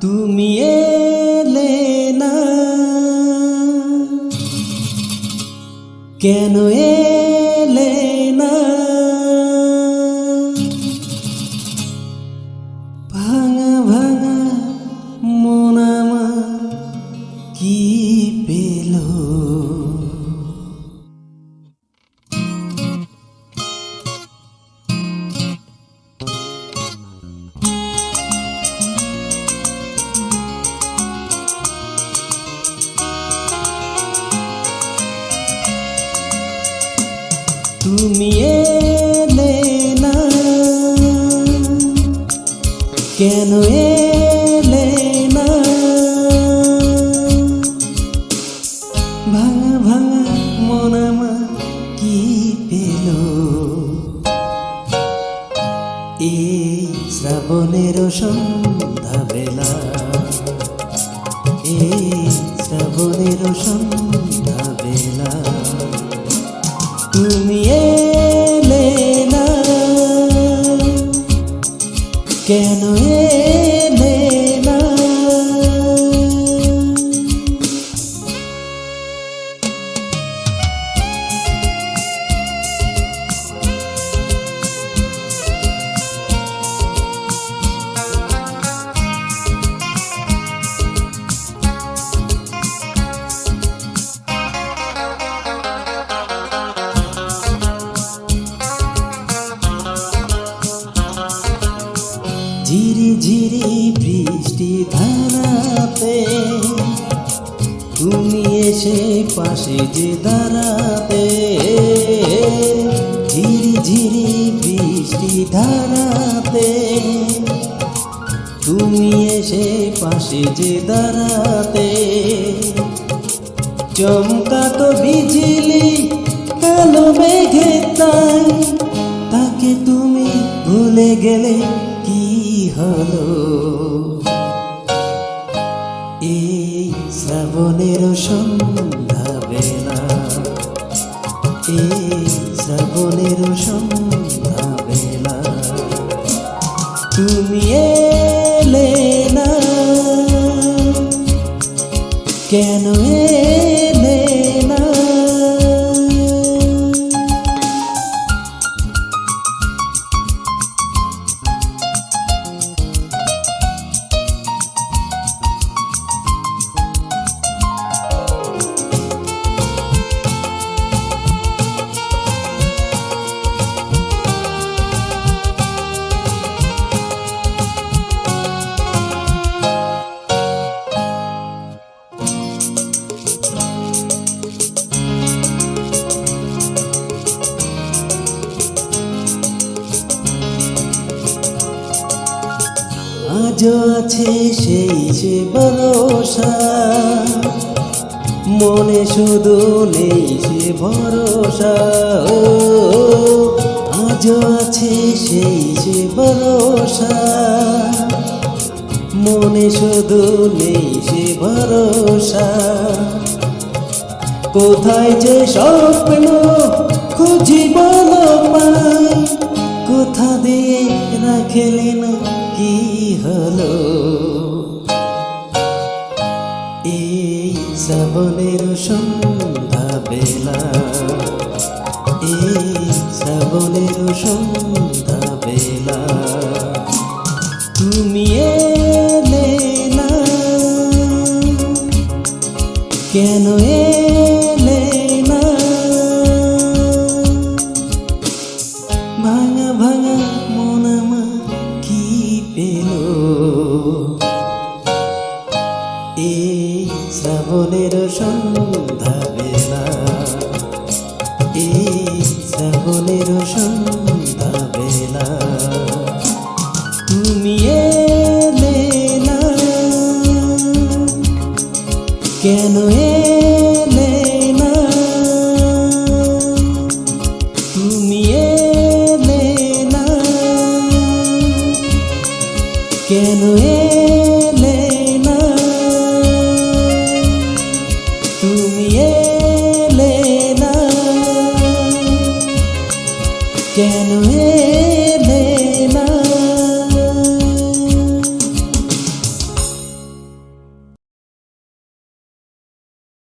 তুমি এলে না। কেন এলে না? তুমি এলে না। কেন এলে না? ভাঙা ভাঙা মন আমার কি পেল? এই শ্রাবণের সন্ধ্যা বেলা এই শ্রাবণের সন্ধ্যা কেন ঝিরি বৃষ্টি ধারাতে, তুমি এসে পাশে যে দাঁড়াতে। ঝিরি ঝিরি বৃষ্টি ধারাতে, তুমি এসে পাশে যে দাঁড়াতে। চমকা তো বিজলি কালো মেঘে তাই, তাকে তুমি ভুলে গেলে কি হলো। এই শ্রাবণের সন্ধ্যা বেলা এই শ্রাবণের সন্ধ্যা বেলা। তুমি এলে না কেন এলে আজও আছে সেই সে ভরসা। মনে শুধু নেই সে ভরসা। ও আজও আছে সেই সে ভরসা। মনে শুধু নেই সে ভরসা। কোথায় যে স্বপ্ন খুঁজি বলো পাই, কোথা দিয়ে রাখলেন শ্রাবণের সন্ধ্যা বেলা এই শ্রাবণের সন্ধ্যা বেলা তুমি এলে না? কেন এলে শ্রাবণের সন্ধ্যা বেলা। এই শ্রাবণের সন্ধ্যা বেলা। তুমি এলে না। কেন এলে না? তুমি এলে না। কেন কেন এলে?